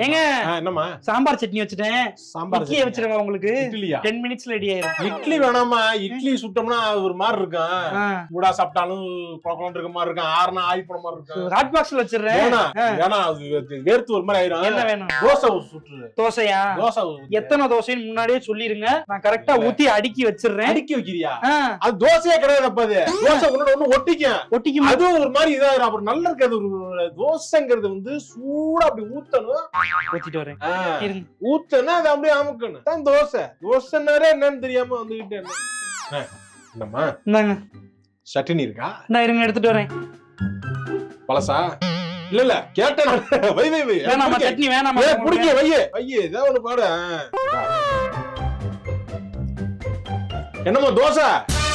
ஏங்க என்னம்மா? சாம்பார் சட்னி வச்சுட்டேன். சாம்பார் சட்னியா? வச்சிருங்க உங்களுக்கு? இட்லியா? டென் மினிட்ஸ்ல ரெடி ஆயிரும். இட்லி வேணாமா இட்லி சுட்டோம்னா ஒரு மாதிரி இருக்கும். சூடா சாப்பிட்டாலும் குழக்கம் இருக்க மாதிரி இருக்கும். ஆறுனா ஆய் போன மாதிரி இருக்கும். ஹாட் பாக்ஸ்ல வச்சிடுறேன். வேணாம் அது வேர்த்து ஒரு மாதிரி என்ன ஆயிரும் வேணும்? தோசை சுட்டுரு. தோசையா? தோசை. எத்தனை தோசைன்னு முன்னாடியே சொல்லிருங்க. நான் கரெக்டா. ஊத்தி அடுக்கி வச்சிடுறேன். அடுக்கி வைக்கிறியா? அது தோசையே கிடையாது அப்ப அது. தோசை ஒண்ணு ஒண்ணு ஒட்டிக்கும். ஒட்டிக்குமா? அதுவும் ஒரு மாதிரி இதாயிரும். அப்புறம் நல்லா இருக்காது. ஒரு தோசைங்கிறது வந்து சூடா அப்படி ஊத்தணும். ஊத்திட்டு வரேன். ஆ, இருங்க ஊத்தணும் அது அப்படியே அமுக்கணும். தான் தோசை. தோசைன்னாரே என்னன்னு தெரியாம வந்துகிட்டு என்ன ஆ, என்னம்மா இந்தாங்க. சட்டினி இருக்கா? நான் இருங்க எடுத்துட்டு வரேன். பழசா? இல்ல இல்ல கேட்டேன். வை வை வை. வேணாமா குடிக்க. சட்னி வேணாமா ஏய், குடிக்க வையே வையே ஏதோ ஒண்ணு பாடு. என்னம்மா தோசை?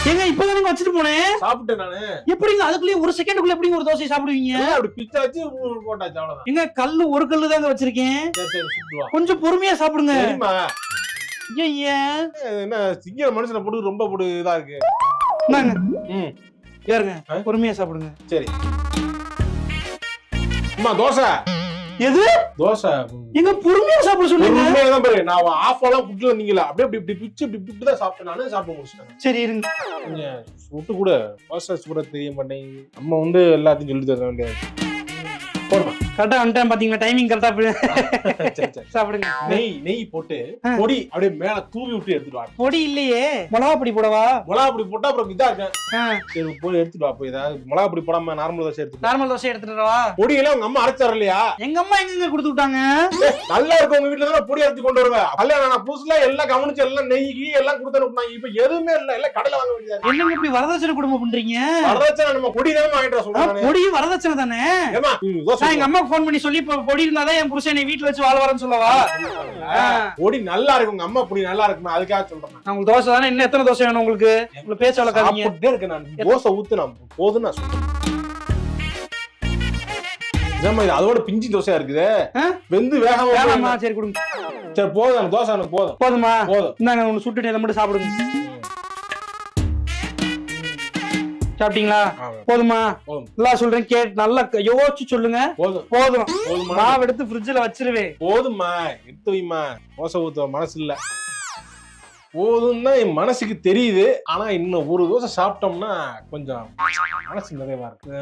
ஏங்க இப்பதானங்க வச்சுட்டு போனேன்? சாப்பிட்டேன் நானு. எப்படிங்க? அதுக்குள்ளேயே ஒரு செகண்டுக்குள்ள எப்படிங்க ஒரு தோசை சாப்பிடுவீங்க? ஏன் அப்படி பிச்சாச்சு ஊ- போட்டாச்சு அவ்வளவுதான். எங்க கல்லு ஒரு கல்லு தாங்க வச்சிருக்கேன் கொஞ்சம் பொறுமையா சாப்பிடுங்க. இது என்ன சிங்கிற மனுஷனை போட்டு ரொம்ப போட்டு இதா இருக்கு. ம். ஆ? பொறுமையா சாப்பிடுங்க. சரி. அம்மா தோசை. எது? தோசை. எங்க பொறுமையா சாப்பிட சொன்னீங்க உண்மையா தான் பாரு. நான் ஆஃப் எல்லாம் புட்டு வந்தீங்களா அப்படியே இப்படி இப்படி பிச்சு இப்படி இப்படி தான் சாப்பிட்டேன். நானே சாப்பிட்டு முடிச்சிட்டேன். சரி இருங்க. சுட்டு கூட. தோசை சுட தெரிய மாட்டேங்குது நம்ம வந்து எல்லாத்தையும் சொல்லி தர வேண்டியது. போடுமா? கரெக்டா வந்துட்டேன் பாத்தீங்களா? டைமிங் கரெக்டா சாப்பிடுங்க. நெய் நெய் போட்டு. பொடி அப்படியே மேல தூவி விட்டு எடுத்துட்டு வா பொடி இல்லையே. மிளகா பொடி போடவா? மிளகா பொடி போட்டா அப்புறம் இதா இருக்கேன் சரி போய் எடுத்துட்டு வா போய் ஏதாவது மிளகா பொடி போடாம நார்மல் தோசை எடுத்துட்டு வா. நார்மல் தோசை எடுத்துட்டு வரவா? பொடி எல்லாம் உங்க அம்மா அரைச்சாரு இல்லையா எங்க அம்மா எங்கங்க கொடுத்து விட்டாங்க? நல்லா இருக்கு உங்க வீட்டுல தானே பொடி அரைச்சு கொண்டு வருவேன். கல்யாணம் நான் புதுசுல எல்லாம் கவனிச்சு எல்லாம் நெய் கீ எல்லாம் கொடுத்து அனுப்புனாங்க. இப்ப எதுவுமே இல்ல எல்லாம் கடையில வாங்க வேண்டியதா இருக்கு. என்னங்க இப்படி வரதட்சணை குடும்பம் பண்றீங்க? வரதட்சணை நம்ம பொடி தானே வாங்கிட்டு சொல்றேன். பொடி வரதட்சணை தானே? எங்க அம்மாக்கு ஃபோன் பண்ணி சொல்லி இப்ப பொடி இருந்தாதான் என் புருஷன் என்னை வீட்டுல வச்சு வாழ வரேன்னு சொல்லவா பொடி நல்லா இருக்கு உங்க அம்மா பொடி நல்லா இருக்குமா? அதுக்காக சொல்றேன் நான். உங்களுக்கு தோசை தானே இன்னும் எத்தனை தோசை வேணும் உங்களுக்கு? உங்களுக்கு பேச்ச வளர்க்காதீங்க இருக்கேன் நான். தோசை ஊத்து நான். போதும் நான் சொல்றேன். இது? அதோட பிஞ்சு தோசையா இருக்குது? வெந்து வேகாம சரி கொடுங்க. சரி போதும் தோசை எனக்கு போதும். போதுமா? போதும். இந்தாங்க ஒண்ணு சுட்டுட்டு இதை மட்டும் சாப்பிடுங்க. சாப்பிட்டீங்களா? போதுமா? போதும். நல்லா சொல்றேன் கே நல்லா யோசிச்சு சொல்லுங்க. போதும். போதும். போதுமா? மாவு எடுத்து ஃப்ரிட்ஜ்ல வச்சிருவேன் போதும்மா. எடுத்து வைம்மா. தோசை ஊத்த மனசு இல்ல போதும் தான் என் மனசுக்கு தெரியுது. ஆனா இன்னும் ஒரு தோசை சாப்பிட்டோம்னா கொஞ்சம் மனசு நிறைவா இருக்கு.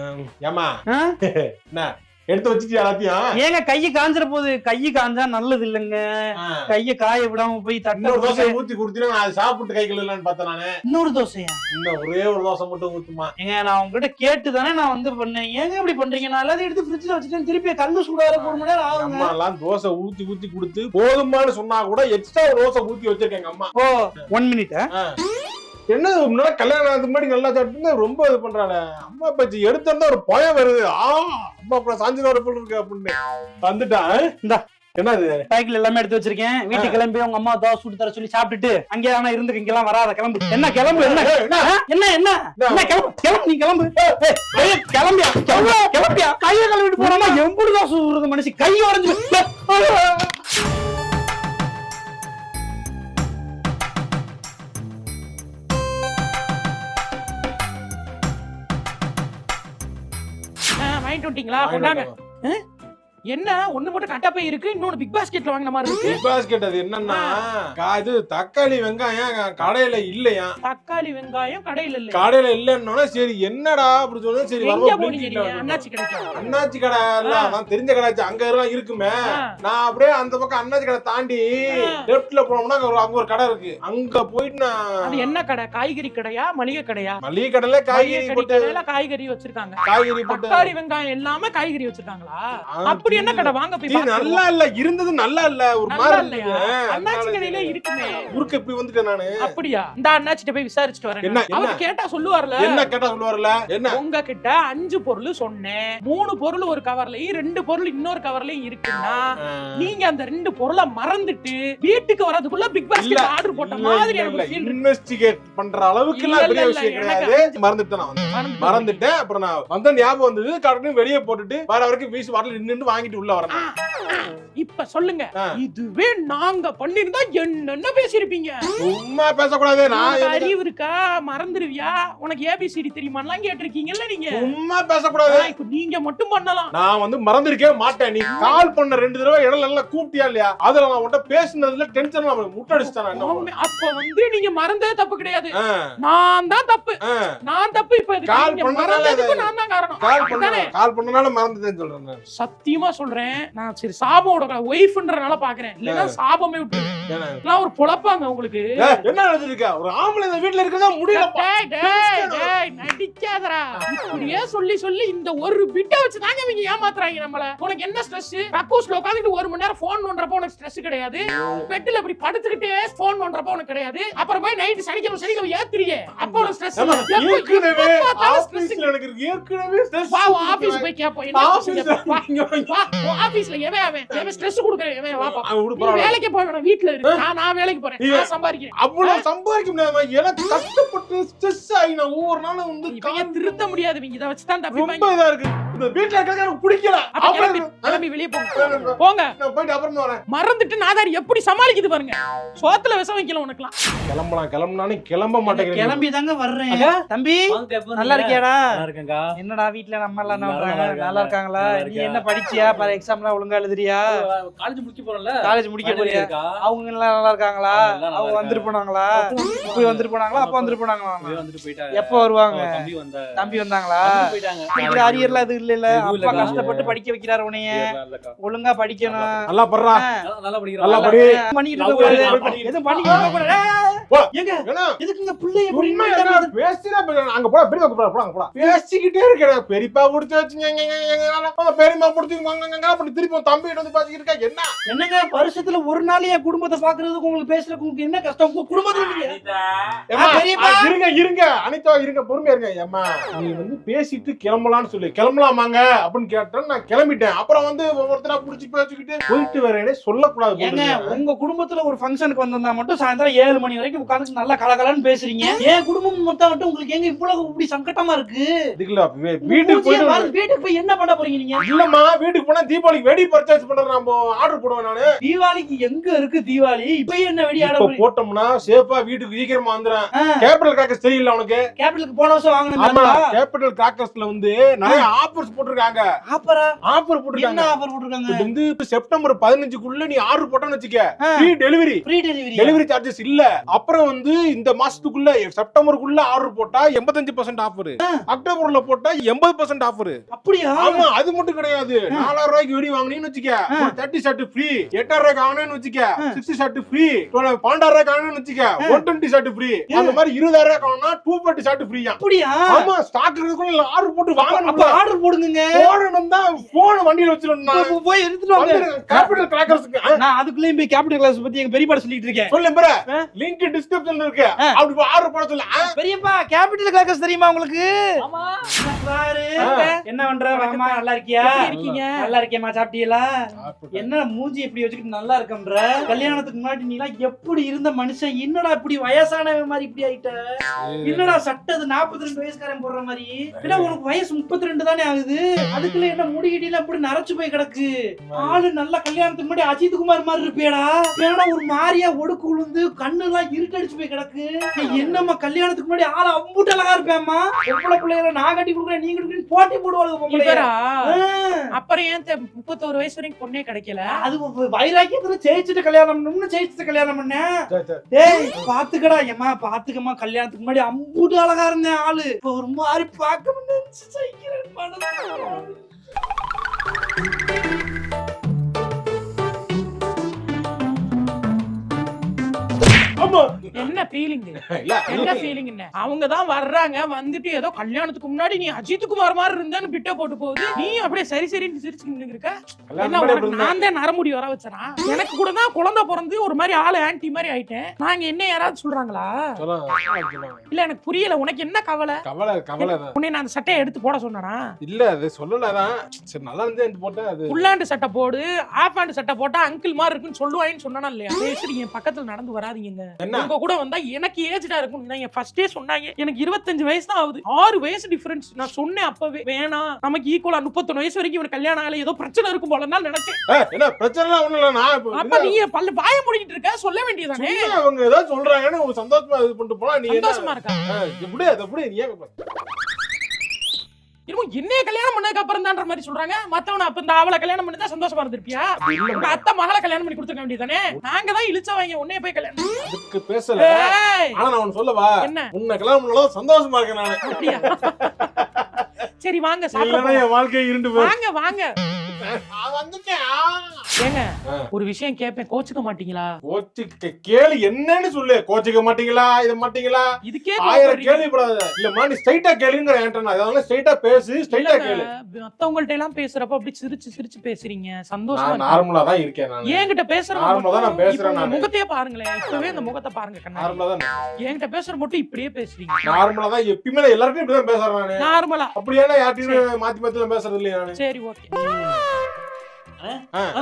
ஆ? என்ன? எடுத்து வச்சுட்டு எல்லாத்தையும்? ஏங்க கையை காஞ்சிர போது கையை காஞ்சா நல்லது இல்லைங்க. கைய காய விடாம போய் தட்ட தோசை ஊத்தி நான் அதை சாப்பிட்டு கை கழுவலான்னு பார்த்தேன் நானு. இன்னொரு தோசையா? இன்னும் ஒரே ஒரு தோசை மட்டும் ஊத்துமா? ஏங்க நான் உங்ககிட்ட கேட்டு தானே நான் வந்து பண்ணேன். ஏங்க இப்படி பண்றீங்க? நான் எல்லாத்தையும் எடுத்து ஃப்ரிட்ஜ்ல வச்சுட்டேன். திருப்பி கல்லு சூடார ஒரு மணி நேரம் அம்மா எல்லாம் தோசை ஊத்தி ஊத்தி கொடுத்து போதுமான்னு சொன்னா கூட எக்ஸ்ட்ரா ஒரு தோசை ஊத்தி வச்சிருக்கேன் எங்க அம்மா. Oh one minute. என்ன முன்னாடி கல்யாணம் ஆகிறதுக்கு முன்னாடி நல்லா சாப்பிட்டு ரொம்ப இது பண்றாளே அம்மா பச்சி எடுத்தா ஒரு பயம் வருது. ஆ அம்மா அப்புறம் சாஞ்சு வர போல இருக்கு அப்படின்னு. வந்துட்டான் இந்தா. என்னது? சைக்கிள் எல்லாமே எடுத்து வச்சிருக்கேன். வீட்டுக்கு கிளம்பி உங்க அம்மா தோசை சுட்டு தர சொல்லி சாப்பிட்டுட்டு அங்கே ஆனா இருந்து இங்க எல்லாம் வராத கிளம்பு. என்ன கிளம்பு என்ன? என்ன? என்ன என்ன? கிளம்பு கிளம்பு நீ கிளம்பு. கிளம்பியா? கிளம்பு கிளம்பியா? கையை கழுவிட்டு போறோமா எம்புடு தான் சுடுறது மனுஷி. கை உடஞ்சு. வாங்கிட்டு வந்துட்டீங்களா கொண்டாங்க என்ன? ஒண்ணு மட்டும் கட்டப்பை இருக்கு இன்னொன்னு பிக் பாஸ்கெட்ல வாங்கின மாதிரி இருக்கு. பிக் பாஸ்கெட் அது என்னன்னா இது தக்காளி வெங்காயம் கடையில இல்லையா? தக்காளி வெங்காயம் கடையில இல்ல. கடையில இல்லைன்னா சரி என்னடா அப்படி சொன்னா சரி அண்ணாச்சி கிடைக்கும் அண்ணாச்சி கடை இல்ல. அதான் தெரிஞ்ச கடாச்சு அங்க எல்லாம் இருக்குமே. நான் அப்படியே அந்த பக்கம் அண்ணாச்சி கடை தாண்டி ஆ. லெப்ட்ல போனோம்னா அங்க ஒரு- கடை இருக்கு. அங்க போயிட்டு நான் அது என்ன கடை? காய்கறி கடையா மளிகை கடையா? மளிகை கடையில காய்கறி கடை கடையில காய்கறி வச்சிருக்காங்க. காய்கறி போட்டு தக்காளி வெங்காயம் எல்லாமே காய்கறி வச்சிருக்காங்களா? ஆ, அப்படி என்ன கடை? வாங்க போய். நல்லா இல்ல இருந்தது நல்லா இல்ல ஒரு மாதிரி இல்லையா. அண்ணாச்சி கடையில. இருக்குமே. ஊருக்கு எப்படி வந்துட்டேன் நானு. அப்படியா? இந்த அண்ணாச்சிட்ட போய் விசாரிச்சுட்டு வரேன் என்ன, அவர்? கேட்டா சொல்லுவார்ல? என்ன கேட்டா சொல்லுவார்ல? என்ன? உங்ககிட்ட அஞ்சு பொருள் சொன்னேன். மூணு பொருள் ஒரு கவர்லயும் ரெண்டு பொருள் இன்னொரு கவர்லயும் இருக்குன்னா நீங்க அந்த ரெண்டு பொருளை மறந்துட்டு வீட்டுக்கு வரதுக்குள்ள பிக் பாஸ்கெட் ஆர்டர் போட்ட மாதிரி. இன்வெஸ்டிகேட் பண்ற அளவுக்கு எல்லாம் பெரிய விஷயம் கிடையாது. மறந்துட்டேன் நான் மறந்துட்டேன். அப்புறம் நான் வந்த ஞாபகம் வந்தது கடனும் வெளியே போட்டுட்டு வர வரைக்கும் வீசு வரல நின்று வாங்கிட்டு உள்ள வரேன் இப்ப சொல்லுங்க. இதுவே நாங்க பண்ணிருந்தா என்னென்ன பேசிருப்பீங்க சும்மா பேசக்கூடாது. நான் அறிவு இருக்கா? மறந்துருவியா? உனக்கு ஏபிசிடி தெரியுமாலாம் கேட்டிருக்கீங்கல்ல நீங்க? சும்மா பேசக்கூடாது. இப்ப நீங்க மட்டும் பண்ணலாம். நான் வந்து மறந்திருக்கவே மாட்டேன். நீ கால் பண்ண ரெண்டு தடவை இடம் நல்லா கூப்பிட்டியா இல்லையா? அதுல நான் உன்கிட்ட பேசுனதுல டென்ஷன் முட்டடிச்சிட்டேன் நான் ஆமா, அப்ப வந்து நீங்க மறந்தது தப்பு கிடையாது. நான் தான் தப்பு. நான் தப்பு இப்ப. கால் அது- நான் தான் காரணம். கால் பண்ணனால மறந்துட்டேன்னு சொல்றேன். சத்தியமா சொல்றேன். நான் சரி சாபோட ஒய்ஃப்ன்றனால பாக்குறேன். இல்லன்னா சாபமே விட்டு இதெல்லாம் ஒரு பொழப்பாங்க உங்களுக்கு. என்ன நினைச்சிருக்க ஒரு ஆம்பளை இந்த வீட்டுல இருக்கதா டேய், நடிக்காதடா. இப்படியே சொல்லி சொல்லி இந்த ஒரு பிட்ட வச்சு தாங்க இவங்க ஏமாத்துறாங்க நம்மள. உனக்கு என்ன ஸ்ட்ரெஸ் கக்கூஸ்ல உட்காந்துட்டு ஒரு மணி நேரம் போன் பண்றப்ப உனக்கு ஸ்ட்ரெஸ் கிடையாது. பெட்ல இப்படி படுத்துக்கிட்டே போன் பண்றப்ப உனக்கு கிடையாது. அப்புறம் போய் நைட் சனிக்கிழமை சனிக்கிழமை ஏத்துறியே அப்ப உனக்கு ஸ்ட்ரெஸ் ஏற்கனவே ஆபீஸ் போய் கேப்போம். ஆபீஸ்ல எவன் அவன் ஸ்ட்ரெஸ் கொடுக்குறேன். எவன் வாப்பா. வேலைக்கு போய் வேணாம் வீட்ல இருக்கு நான் நான் வேலைக்கு போறேன். நான் சம்பாதிக்கிறேன். அவ்வளவு சம்பாதிக்க முடியாதும்மா. எனக்கு கஷ்டப்பட்டு ஸ்ட்ரெஸ் ஆகி நான் ஒவ்வொரு நாளும் வந்து திருத்த முடியாது. இவங்க இதை வச்சு தான் ரொம்ப தப்பிப்பாங்க இதா இருக்கு. இந்த வீட்டுல இருக்கிறது எனக்கு பிடிக்கல. அப்ப கிளம்பி அப்புறம் கிளம்பி வெளியே போங்க போங்க. நான் போயிட்டு அப்புறமா வரேன். மறந்துட்டு நாதாரி எப்படி சமாளிக்குது பாருங்க. சோத்துல விஷம் வைக்கல உனக்குலாம் கிளம்பலாம் கிளம்புனாலும் கிளம்ப மாட்டேங்கிறேன் கிளம்பி தாங்க வர்றேன். தம்பி நல்லா இருக்கியாடா? என்னடா வீட்ல நம்ம எல்லாம் என்ன நல்லா பண்றாங்க. நல்லா இருக்காங்களா? நீ. என்ன படிச்சியா? பாரு எக்ஸாம்லாம் ஒழுங்கா எழுதுறியா? காலேஜ் முடிக்க போறோம்ல காலேஜ் முடிக்க போறியா? அவங்க எல்லாம் நல்லா இருக்காங்களா? அவங்க வந்துட்டு போனாங்களா? போய் வந்துட்டு போனாங்களா? அப்பா வந்துட்டு போனாங்களா? எப்போ வருவாங்க? தம்பி வந்த. தம்பி வந்தாங்களா? அரியர்லாம் எதுவும் இல்ல இல்ல அப்பா. கஷ்டப்பட்டு படிக்க வைக்கிறாரு இல்லக்கா. ஒழுங்கா படிக்கணும் நல்லா படுறா நல்லா- நல்லா நல்லா படிக்கிறான் படி பண்ணிட்டு லவ் இருக்க கூடாது. எதுவும் இருக்க கூடாது. ஏன்னா எதுக்குங்க பிள்ளைய உண்மை பேசினா அங்க போடா பெரியப்பா கூப்பிடா போடா அங்க போடா. பேசிக்கிட்டே இருக்கேன். பெரியப்பா புடிச்சு வச்சுங்க பெரியமா புடிச்சு அப்படி திருப்பி உன் தம்பி வந்து இருக்கா? என்ன? என்னங்க வருஷத்துல ஒரு நாள் என் குடும்பத்தை பாக்குறதுக்கு உங்களுக்கு பேசுறதுக்கு உங்களுக்கு என்ன கஷ்டம்? உங்க குடும்பத்துல இருங்க இருங்க. அனிதா இருங்க. பொறுமையா இருங்க. ஏம்மா நீ வந்து பேசிட்டு கிளம்பலாம்னு சொல்லி. கிளம்பலாமாங்க? அப்படின்னு கேட்டேன். நான் கிளம்பிட்டேன். அப்புறம் வந்து ஒவ்வொருத்தரா புடிச்சு பேசிக்கிட்டு போயிட்டு வரேனே சொல்லக்கூடாது. உங்க குடும்பத்துல ஒரு ஃபங்க்ஷனுக்கு வந்திருந்தா மட்டும் சாயந்தரம் ஏழு மணி வரைக்கும் உட்காந்து நல்லா கலகலன்னு பேசுறீங்க. என் குடும்பம் மொத்தம் மட்டும் உங்களுக்கு எங்க இவ்வளவு இப்படி சங்கட்டமா இருக்கு? இதுக்குல வீட்டுக்கு பாருங்க, வீட்டுக்கு போய் என்ன பண்ண போறீங்க நீங்க? இல்லம்மா வீட்டுக்கு போனா தீபாவளிக்கு வெடி பர்ச்சேஸ் பண்றது நம்ம ஆர்டர் போடுவேன் நானு. தீபாவளிக்கு எங்க இருக்கு தீபாவளி? இப்ப என்ன வெடி இப்ப போட்டோம்னா சேஃபா வீட்டுக்கு சீக்கிரமா வந்துறேன் கேபிட்டல் கிராக்கர்ஸ் தெரியல உனக்கு? கேபிட்டலுக்கு போன வருஷம் ஆமா வாங்கினீங்க கேபிட்டல் கிராக்கர்ஸ்ல வந்து நிறைய ஆஃபர்ஸ் போட்டிருக்காங்க. ஆஃபர் என்ன போட்டிருக்காங்க. ஆஃபர் போட்டுருக்காங்க? வந்து செப்டம்பர் பதினஞ்சுக்குள்ள நீ ஆர்டர் போட்டோன்னு வச்சுக்க. Free delivery free delivery delivery charges இல்ல. அப்புறம் வந்து இந்த மாசத்துக்குள்ள செப்டம்பருக்குள்ள ஆர்டர் போட்டா எண்பத்தஞ்சு பர்சன்ட் ஆஃபர் அக்டோபர்ல போட்டா எண்பது பர்சன்ட் ஆஃபர் அப்படியா? ஆமா அது மட்டும் கிடையாது. நாலாயிரம் ரூபாய்க்கு வெடி வாங்கினீங்கன்னு வச்சுக்க. தேர்ட்டி ஷர்ட் ஃப்ரீ எட்டாயிரம் ரூபாய்க்கு வாங்கினேன்னு வச்சுக்க. சிக்ஸ்டி ஷர்ட் ஃப்ரீ பன்னெண்டாயிரம் ரூபாய்க்கு வாங்கினேன்னு வச்சுக்க. ஒன் டுவெண்ட்டி ஷர்ட் ஃப்ரீ அந்த மாதிரி இருபதாயிரம் ரூபாய்க்கு வாங்கினா டூ ஃபார்ட்டி ஷர்ட் ஃப்ரீயா அப்படியா? ஆமா ஸ்டாக் இருக்குள்ள ஆர்டர் போட்டு வாங்கணும் ஆர்டர் போடுங்க போடணும் தான். போன் வண்டியில வச்சிடணும் போய் எடுத்துட்டு வாங்க. கேபிட்டல் கிராக்கர்ஸ்க்கு நான் அதுக்குள்ளேயும் போய் கேபிட்டல் கிளாஸ் பத்தி எங்க பெரியப்பா சொல்லிட்டு இருக்கேன். சொல்லு. லிங்க் டிஸ்கிரிப்ஷன்ல இருக்கு. அப்படி ஆர்டர் போட சொல்லு? பெரியப்பா கேபிட்டல் கிளாஸ் தெரியுமா உங்களுக்கு. என்ன பண்ற? வாமா நல்லா இருக்கியா? இருக்கீங்க? நல்லா இருக்கேம்மா சாப்பிட்டீங்களா? என்ன மூஞ்சி இப்படி வச்சுக்கிட்டு நல்லா இருக்கம்ன்ற? கல்யாணத்துக்கு முன்னாடி நீ எப்படி இருந்த மனுஷன்? என்னடா இப்படி வயசானவன் மாதிரி இப்படி ஆயிட்ட? என்னடா சட்டது நாற்பத்தி ரெண்டு வயசுக்காரன் போடுற மாதிரி? என்ன உனக்கு வயசு முப்பத்தி ரெண்டு தானே ஆகுது? அதுக்குள்ள என்ன முடிகிட்டில அப்படி நரைச்சு போய் கிடக்கு? ஆளு நல்லா கல்யாணத்துக்கு முன்னாடி அஜித் குமார் மாதிரி இருப்பியடா. ஏன்னா ஒரு மாதிரியா ஒடுக்கு விழுந்து கண்ணு எல்லாம் இருட்டடிச்சு போய் கிடக்கு. நீ என்னம்மா கல்யாணத்துக்கு முன்னாடி ஆளு அம்புட்டு அழகா இருப்பேம்மா? பொம்பளை பிள்ளைகளை நான் கட்டி கொடுக்குறேன் நீ கொடுக்குறேன் போட்டி போடுவாளுங்க பொம்பளை இவரா? அப்புறம் ஏன் தெ- முப்பத்தோரு வயசு வரைக்கும் பொண்ணே கிடைக்கல? அது வைராக்கியத்துல ஜெயிச்சுட்டு கல்யாணம் பண்ணணும்னு ஜெயிச்சுட்டு கல்யாணம் பண்ணேன். டேய் பாத்துக்கடா ஏம்மா பாத்துக்கம்மா கல்யாணத்துக்கு முன்னாடி அம்புட்டு அழகா இருந்தேன் ஆளு. இப்ப ஒரு மாதிரி பார்க்க முடியாது சைக்கிறேன் மனசு. என்ன ஃபீலிங் இல்ல என்ன ஃபீலிங் என்ன? அவங்க தான் வர்றாங்க வந்துட்டு ஏதோ கல்யாணத்துக்கு முன்னாடி நீ அஜித் குமார் மாதிரி இருந்தான்னு பிட்ட போட்டு போகுது. நீ அப்படியே சரி சரின்னு சிரிச்சு நின்னு இருக்க நான் தான் நரமுடி வர வச்சனா? எனக்கு கூட தான் குழந்தை பிறந்து ஒரு மாதிரி ஆளு ஆன்டி மாதிரி ஆயிட்டேன். நாங்க என்ன யாராவது சொல்றாங்களா. இல்ல எனக்கு புரியல. உனக்கு என்ன கவலை? கவலை கவலை உன்னை நான் அந்த சட்டையை எடுத்து போட சொன்னனா? இல்ல அது சொல்லலதான் சரி நல்லா இருந்து போட்டேன் அது. ஃபுல்லாண்டு சட்டை போடு ஆஃப் ஹேண்ட் சட்டை போட்டா அங்கிள் மாதிரி இருக்குன்னு சொல்லுவாங்கன்னு சொன்னா இல்லையா? என் பக்கத்துல நடந்து வராதீங்க உங்க கூட வந்தா எனக்கு ஏஜ்டா இருக்கும் நீங்க ஃபர்ஸ்டே சொன்னாங்க. எனக்கு இருபத்தஞ்சு வயசு தான் ஆகுது. ஆறு வயசு டிஃபரன்ஸ் நான் சொன்னேன் அப்பவே வேணாம் நமக்கு ஈக்குவலா முப்பத்தொன்னு வயசு வரைக்கும் இவனுக்கு கல்யாணம் ஆகல. ஏதோ பிரச்சனை இருக்கும் போல தான் நினைச்சேன். என்ன பிரச்சனை ஒண்ணும் இல்ல. நான் அப்ப நீ பல்ல வாய முடிக்கிட்டு இருக்க? சொல்ல வேண்டியதானே? அவங்க ஏதாவது சொல்றாங்கன்னு சந்தோஷமா இது பண்ணிட்டு போனா நீ சந்தோஷமா இருக்கா? எப்படி எப்படி நீ இன்னும் என்னைய கல்யாணம் பண்ணதுக்கு அப்புறம் தான்ற மாதிரி சொல்றாங்க. மத்தவன அப்ப இந்த அவளை கல்யாணம் பண்ணி தான் சந்தோஷமா இருந்திருப்பியா? உங்க அத்தை மகளை கல்யாணம் பண்ணி கொடுத்துக்க வேண்டியதானே நாங்க தான் இழுச்சவங்க உன்னைய போய் கல்யாணம் அதுக்கு பேசல. ஆனா நான் ஒண்ணு சொல்லவா? என்ன? உன்னை கல்யாணம் பண்ணாலும் சந்தோஷமா இருக்கேன் நானு. சரி வாங்க இல்லைன்னா சாப்பிட என் வாழ்க்கை இருண்டு வாங்க வாங்க. ஏங்க. ஒரு விஷயம் கேட்பேன் கோச்சுக்க மாட்டீங்களா? கோச்சிக்க கேளு. என்னன்னு சொல்லு. கோச்சிக்க மாட்டீங்களா? இத மாட்டீங்களா? இதுக்கே ஆயிரம். கேள்விப்படாத. இல்லம்மா நீ ஸ்ட்ரைட்டா கேளுங்கிற நான். அதனால ஸ்ட்ரைட்டா பேசு ஸ்ட்ரைட்டா கேளு. மத்தவங்கள்ட்ட எல்லாம் பேசுறப்ப அப்படி சிரிச்சு சிரிச்சு பேசுறீங்க. சந்தோஷமா. நார்மலா தான் இருக்கேன் நான். என்கிட்ட பேசுற நார்மலா தான் நான் பேசுறேன் நானு. முகத்தையே பாருங்களேன். இப்பவே அந்த முகத்தை பாருங்க கண்ணா நார்மலா தான் என்கிட்ட பேசுற மட்டும் இப்படியே பேசுறீங்க. நார்மலா தான் எப்பயுமே எல்லார்ட்டையும் இப்படிதான் பேசுறேன் நானு. நார்மலா அப்படியே யார்ட்டையும் மாத்தி மாத்தி பேசுறது இல்லையா நானு. சரி ஓகே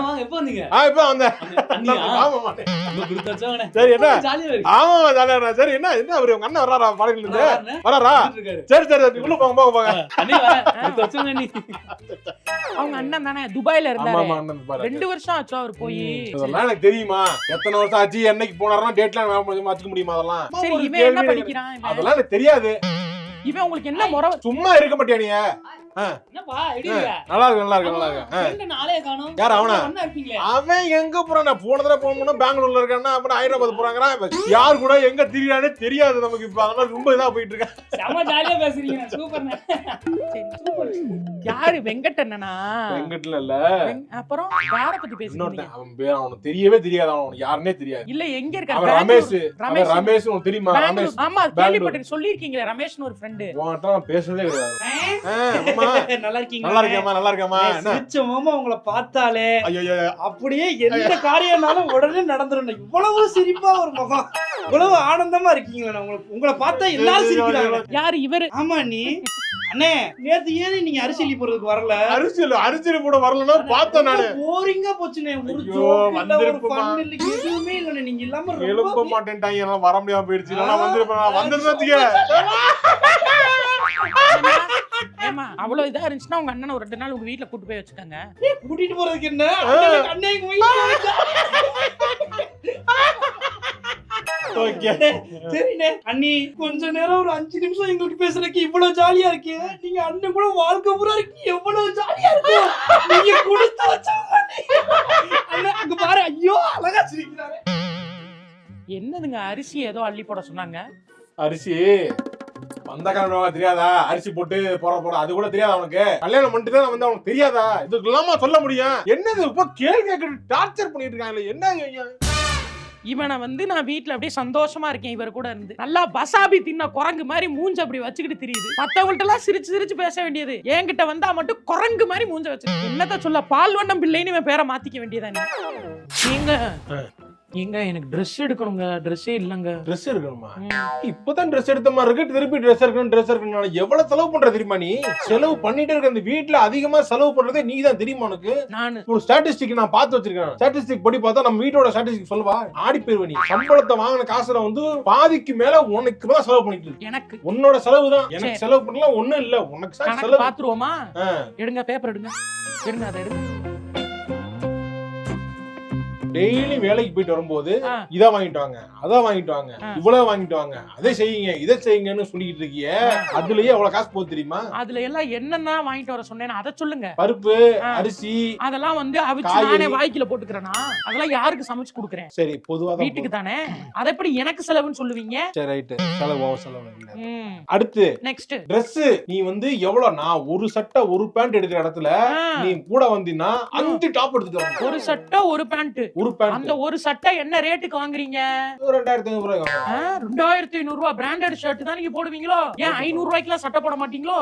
வாங்க எப்போ வந்தீங்க? ஆ இப்ப வந்தேன். அண்ணியா? ஆமா மாட்டேன் ரொம்ப கொடுத்தாச்சவனே. சரி என்ன? ஜாலியா இருக்கு. ஆமா ஜாலியா சரி என்ன என்ன அவரு உங்க அண்ணன் வராரா பாடல இருந்து? வராருண்ணே. வராரா வந்துட்டு இருக்காரு. சரி சரி சரி உள்ள போங்க போங்க போங்க. அண்ணி வரேன். கொடுத்தாச்சவனே அண்ணி. அவங்க அண்ணன் தானே? துபாய்ல இருந்தாரு. ஆமா அண்ணன் பாரு ரெண்டு வருஷம் ஆச்சு அவர் போய். எனக்கு தெரியுமா? எத்தனை வருஷம் ஆச்சு? என்னைக்கு போனாருன்னா டேட்லாம் வச்சுக்க முடியுமா அதெல்லாம்? சரி இவன் என்ன படிக்கிறான்? அதெல்லாம் எனக்கு தெரியாது. இவன் உங்களுக்கு என்ன முறை சும்மா இருக்க மாட்டியா நீ? நல்லா இருக்கு நல்லா இருக்கு நல்லா இருக்கு காணோம். யார் அவனா? அவன் எங்க போறான்? போன தடவை பெங்களூர்ல இருக்கான்னா அப்புறம் ஹைதராபாத் போறாங்கிறான் இப்ப யார் கூட எங்க திரியானே தெரியாது நமக்கு இப்ப. அதனால ரொம்ப இதா போயிட்டு இருக்கேன் செம ஜாலியா பேசுறீங்க சூப்பர்ண்ணே. சரி. யாரு? வெங்கட்டண்ணனா? எங்கிட்ட இல்ல. அப்புறம் யார பத்தி பேசுறீங்க இன்னொருத்தன் அவன் பேர் அவனுக்கு தெரியவே தெரியாது அவன் யாருன்னே தெரியாது. இல்ல எங்க அவன் ரமேஷ் பெங்களூர். அவன் ரமேஷ். ரமேஷ் உனக்கு தெரியுமா? ரமேஷ். ஆமா சொல்லிருக்கீங்களே ரமேஷ்னு ஒரு ஃப்ரெண்டு உன்கிட்ட நான் பேசுறதே கிடையாது. நல்லா இருக்கீங்க நல்லா இருக்கேம்மா நல்லா இருக்கேம்மா. சிரிச்ச மாமா உங்களை பார்த்தாலே ஐயோ அப்படியே எந்த காரியம்னாலும் உடனே நடந்துரும். இவ்வளவு சிரிப்பா ஒரு முகம். இவ்வளவு ஆனந்தமா இருக்கீங்களா உங்களை உங்களை பார்த்தா எல்லாரும் சிரிக்கிறாங்க. யாரு இவரு? ஆமா நீ. அண்ணே நேத்து ஏன் நீங்க அரிசி போறதுக்கு வரல. அரிசியில் அரிசியில் கூட வரலன்னா பார்த்தேன் நானு. போரிங்கா போச்சுனே ஒரு எதுவுமே இல்ல நீங்க இல்லாம எழுப்ப மாட்டேன்ட்டாங்க என்னால வர முடியாம போயிடுச்சு. நான் வந்திருப்பேன் அவ்வளவு இதா இருந்துச்சுன்னா உங்க அண்ணனை ஒரு ரெண்டு நாள் உங்க வீட்ல கூட்டு போய் வச்சுக்கோங்க கூட்டிட்டு போறதுக்கு என்ன? வீட்டுல சரிண்ணே. அண்ணி கொஞ்ச நேரம் ஒரு அஞ்சு நிமிஷம் எங்களுக்கு பேசுறதுக்கு இவ்வளவு ஜாலியா இருக்கு. நீங்க அண்ணன் கூட வாழ்க்கை பூரா இருக்கு எவ்வளவு ஜாலியா இருக்கும் நீங்க கொடுத்து வச்சவங்க அண்ணே. அண்ணன் அங்க பாரு. ஐயோ அழகா சிரிக்கிறாரு. என்னதுங்க அரிசி ஏதோ அள்ளி போட சொன்னாங்க. அரிசி. வந்த கல்யாணம் தெரியாதா? அரிசி போட்டு போற போற அது கூட தெரியாதா அவனுக்கு கல்யாணம் பண்ணிட்டு தான் வந்து அவனுக்கு தெரியாதா? இதுக்கு இல்லாம சொல்ல முடியும். என்னது இப்ப கேள்வி கேட்க டார்ச்சர் பண்ணிட்டு இருக்காங்க என்ன? இவனை வந்து நான் வீட்ல அப்படியே சந்தோஷமா இருக்கேன் இவர் கூட இருந்து. நல்லா பசாபி தின்ன குரங்கு மாதிரி மூஞ்ச அப்படி வச்சுக்கிட்டு தெரியுது. மத்தவங்கள்ட்ட எல்லாம் சிரிச்சு சிரிச்சு பேச வேண்டியது. என்கிட்ட வந்தா மட்டும் குரங்கு மாதிரி மூஞ்ச வச்சு என்னத்த சொல்ல பால் வண்ணம் பிள்ளைன்னு இவன் பேரை மாத்திக்க வேண்டியதானே நீங்க எங்க? எனக்கு Dress எடுக்கணுங்க. ட்ரெஸ்ஸே இல்லங்க. ட்ரெஸ் எடுக்கணுமா? இப்பதான் ட்ரெஸ் எடுத்த மாதிரி இருக்கு. திருப்பி ட்ரெஸ் எடுக்கணும் ட்ரெஸ் எடுக்கணும் எவ்வளவு செலவு பண்ற தெரியுமா நீ? செலவு பண்ணிட்டே இருக்க இந்த வீட்ல அதிகமா செலவு பண்றதே நீ தான் தெரியுமா உனக்கு? நானு. ஒரு ஸ்டாட்டிஸ்டிக் நான் பார்த்து வச்சிருக்கேன். ஸ்டாட்டிஸ்டிக் படி பார்த்தா நம்ம வீட்டோட ஸ்டாட்டிஸ்டிக் சொல்லுவா? ஆடி போயிருவ நீ. சம்பளத்தை வாங்கின காசுல வந்து பாதிக்கு மேல உனக்கு தான் செலவு பண்ணிட்டு. எனக்கு. உன்னோட செலவு தான். எனக்கு. செலவு பண்ணலாம் ஒண்ணும் இல்ல. உனக்கு செலவு. பாத்துருவோமா. எடுங்க பேப்பர் எடுங்க. எடுங்க அதை எடுங்க. டெய்லி வேலைக்கு போயிட்டு வரும்போது. இதை வாங்கிட்டு வாங்க அதை வாங்கிட்டு வாங்க. இவ்வளவு வாங்கிட்டு வாங்க அதை செய்யுங்க இதை செய்யுங்கன்னு சொல்லிட்டு இருக்கிய அதுலயே எவ்வளவு காசு போகுது தெரியுமா? அதுல எல்லாம் என்னென்ன வாங்கிட்டு வர சொன்னேன் அதை சொல்லுங்க. பருப்பு. அரிசி அதெல்லாம் வந்து அவிச்சு. நானே வாய்க்குல போட்டுக்கிறேன்னா அதெல்லாம் யாருக்கு சமைச்சு கொடுக்குறேன்? சரி பொதுவா வீட்டுக்கு தானே? அதை எப்படி எனக்கு செலவுன்னு சொல்லுவீங்க? சரி ரைட்டு. செலவு செலவு. அடுத்து நெக்ஸ்ட் Dress நீ வந்து எவ்வளவு நான் ஒரு சட்டை ஒரு பேண்ட் எடுக்கிற இடத்துல நீ கூட வந்தீன்னா அஞ்சு டாப் எடுத்துட்டு ஒரு சட்டை ஒரு பேண்ட் ஒரு அந்த ஒரு சட்டை என்ன ரேட்டுக்கு வாங்குறீங்க? ரெண்டாயிரத்தி ஐநூறு ரூபாய் வாங்கணும். ஆ, ரெண்டாயிரத்தி ஐநூறு ரூபாய் பிராண்டட் ஷர்ட் தான் நீங்க போடுவீங்களோ? ஏன் ஐநூறு ரூபாய்க்குலாம் சட்டை போட மாட்டீங்களோ?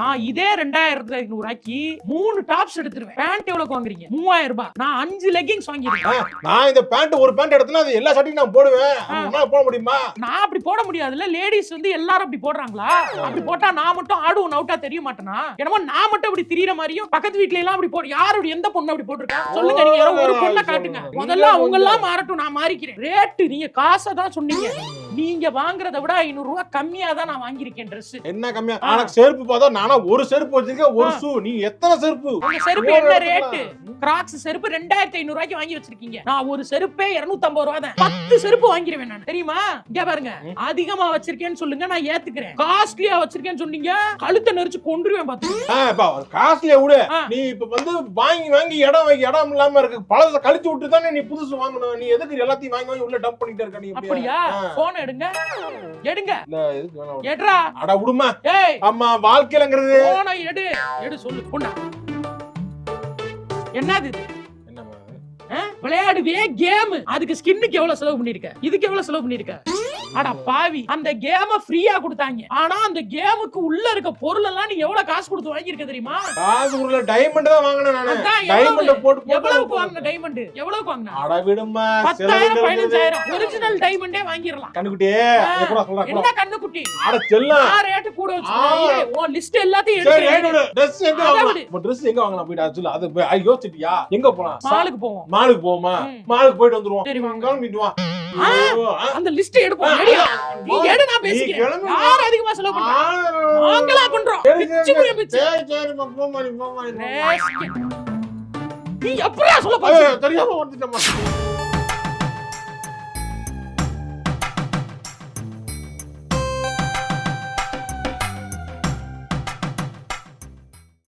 நான் இதே ரெண்டாயிரத்தி ஐநூறு ரூபாய்க்கு மூணு டாப்ஸ் எடுத்துருவேன். பேண்ட் எவ்வளவு வாங்குறீங்க? மூவாயிரம் ரூபாய். நான் அஞ்சு லெகிங்ஸ் வாங்கிருக்கேன் நான் இந்த பேண்ட் ஒரு பேண்ட் எடுத்தனா அது எல்லா சட்டையும் நான் போடுவேன். உன்னால போட முடியுமா? நான் அப்படி போட முடியாதுல்ல. லேடிஸ் வந்து எல்லாரும் அப்படி போடுறாங்களா? அப்படி போட்டா நான் மட்டும் ஆடுவோம் அவுட்டா தெரிய மாட்டேனா? என்னமோ நான் மட்டும் அப்படி திரியற மாதிரியும் பக்கத்து வீட்ல எல்லாம் அப்படி போடு யார் எந்த பொண்ணு அப்படி போட்டிருக்கா? சொல்லுங்க நீங்க யாரோ ஒரு பொண்ணை காட்டுங்க. முதல்ல அவங்க எல்லாம் மாறட்டும் நான் மாறிக்கிறேன். ரேட்டு நீங்க காசை தான் சொன்னீங்க. நீங்க வாங்குறத விட ஐநூறு ரூபாய் கம்மியா தான் நான் வாங்கியிருக்கேன் Dress. என்ன கம்மியா. ஆனா செருப்பு பார்த்தா நானா ஒரு செருப்பு வச்சிருக்கேன் ஒரு. ஷூ நீ எத்தனை செருப்பு? உங்க செருப்பு என்ன. ரேட்டு கிராக்ஸ் செருப்பு ரெண்டாயிரத்தி ஐநூறு ரூபாய்க்கு வாங்கி வச்சிருக்கீங்க. நான் ஒரு செருப்பே இருநூத்தி ஐம்பது ரூபா தான். பத்து செருப்பு வாங்கிருவேன் நான். தெரியுமா? இங்க பாருங்க. அதிகமா வச்சிருக்கேன்னு சொல்லுங்க நான் ஏத்துக்கிறேன். காஸ்ட்லியா வச்சிருக்கேன்னு சொன்னீங்க கழுத்தை நெரிச்சு கொண்டுருவேன் இப்ப காஸ்ட்லியா விடு. நீ இப்ப வந்து வாங்கி வாங்கி இடம் வைக்க இடம் இல்லாம இருக்கு. பழச கழிச்சு விட்டு தானே நீ புதுசு வாங்கணும். நீ எதுக்கு எல்லாத்தையும் வாங்கி வாங்கி உள்ள டம்ப் பண்ணிட்டே இருக்க நீ? அப்படியா? ஆ. போன் எடுங்க. எடுங்க. எடுறா. அட விடுமா. ஏய். ஆமா வாழ்க்கையிலங்கிறது. போனை எடு. எடு சொல்லு. கொண்டா என்னது இது? விளையாடுவே கேம். அதுக்கு ஸ்கின்னுக்கு எவ்வளவு செலவு பண்ணிருக்க இதுக்கு எவ்வளவு செலவு பண்ணிருக்க அட பாவி அந்த கேம ஃப்ரீயா கொடுத்தாங்க. ஆனா அந்த கேமுக்கு உள்ள இருக்க பொருள் எல்லாம் நீ எவ்வளவு காசு கொடுத்து வாங்கியிருக்க தெரியுமா? காசு உருள டைமண்ட் தான் வாங்கினேன் நானு. டைமண்ட் போட்டு எவ்வளவுக்கு வாங்கின டைமண்ட் எவ்வளவுக்கு வாங்கின? அட விடுமா பத்தாயிரம் செலவு பதினஞ்சாயிரம். ஒரிஜினல் டைமண்டே வாங்கிடலாம். கண்ணுக்குட்டி ஆ. கூட சொல்றேன் என்ன கண்ணுக்குட்டி? அட செல்லம் நான் ரேட்டு கூட ஆ. வச்சுக்கிறேன் உன் லிஸ்ட் எல்லாத்தையும் ரைட் எடுத்து ட்ரெஸ் எங்க வாங்கலாம்? ட்ரெஸ் எங்க வாங்கலாம்? போயிட்டு அது சொல்லு அது யோசிச்சிட்டியா? எங்க போலாம்? மாலுக்கு போவோம். மாலுக்கு போவோமா. மாலுக்கு போயிட்டு வந்துருவோம். சரி வாங்க. கிளம்பிட்டு ஆ. ஆ. அந்த லிஸ்ட் எடுப்போம்? நீ எடு நான் பேசிக்கிறேன். யார் அதிகமா செலவு பண்றா. நாங்களா பண்றோம். சரி, சரி, பிச்சு புடிய பிச்சு. சரி, நீ போம்மா, நீ போம்மா. ரேஸ்கே. நீ எப்படியா சொல்ல ஐயோ, தெரியாம வந்துட்டேம்மா